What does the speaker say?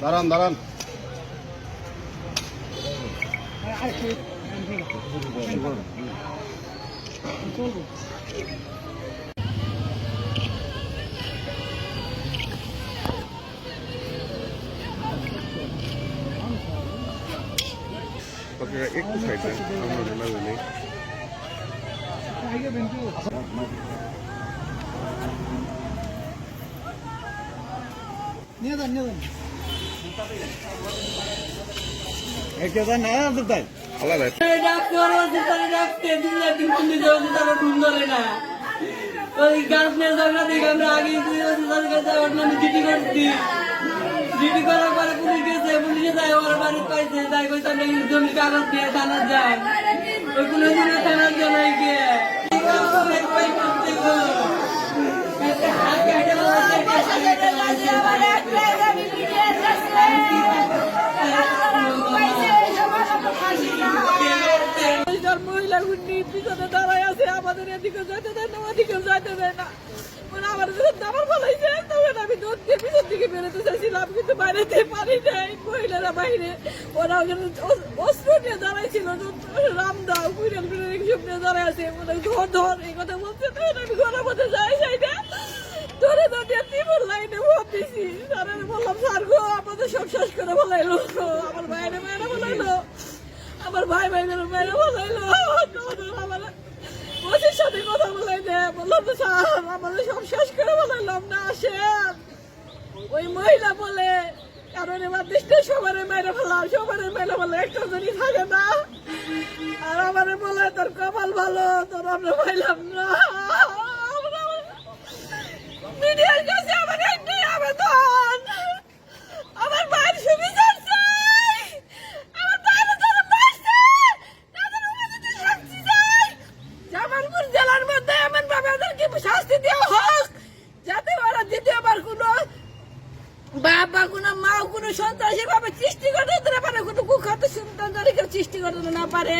দাঁড়ান দাঁড়ান আপনারা একটু সাইড দেন আমরা না বলি নিয়ে যান নিয়ে যান জিডি করার পরে পুলিশ গেছে পুলিশে যায় ওর বাড়ি পাইছে তাই কইছে আমরা জমি কাগজ দিয়ে থানা যান ওই পুলিশ থানা জানাই গিয়ে পিছনে দাঁড়ায় আছে, আমাদের এদিকে যাইতে দেয় না, ওদিকে যাইতে দেয় না। ওরা আমার যখন দাবার ফলাইছে তখন আমি দৌড় দিয়ে দিকে বেরোতে চাইছিলাম, কিন্তু বাইরেতে পারি নাই, মহিলারা বাইরে। ওরা নিয়ে দাঁড়াইছিল রামদাও কুইরাল কুইরাল নিয়ে দাঁড়ায় আছে। বলে ধর ধর, এই কথা বলছে তখন আমি ঘরের মধ্যে যাই যাই না। ধরে ধরে তীব্র লাইনে ভোট দিছি। স্যারের গো, আমাদের সব শেষ করে বলাইলো আমার বাইরে বাইরে বলাইলো আমার ভাই ভাইদের মেরে বলাইলো তখন আমার ওসির সাথে কথা বলাই দে বললাম স্যার, আমার সব শেষ করে বলাইলাম। না আসেন ওই মহিলা বলে, কারণ এবার দেশটা সবার মেরে ফেলাম, সবার মেরে ফেলে একটা জনই থাকে না, আর আমার বলে তোর কপাল ভালো, তোর আমরা পাইলাম না। জামালপুর জেলার মধ্যে এমন ভাবে ওদেরকে শাস্তি দেওয়া হোক, যাতে ওরা দ্বিতীয়বার কোনো বাপ বা কোনো মা কোনো সন্ত্রাসী ভাবে সৃষ্টি করতে পারে, কোনো কুখাত সন্তান সৃষ্টি করতে না পারে।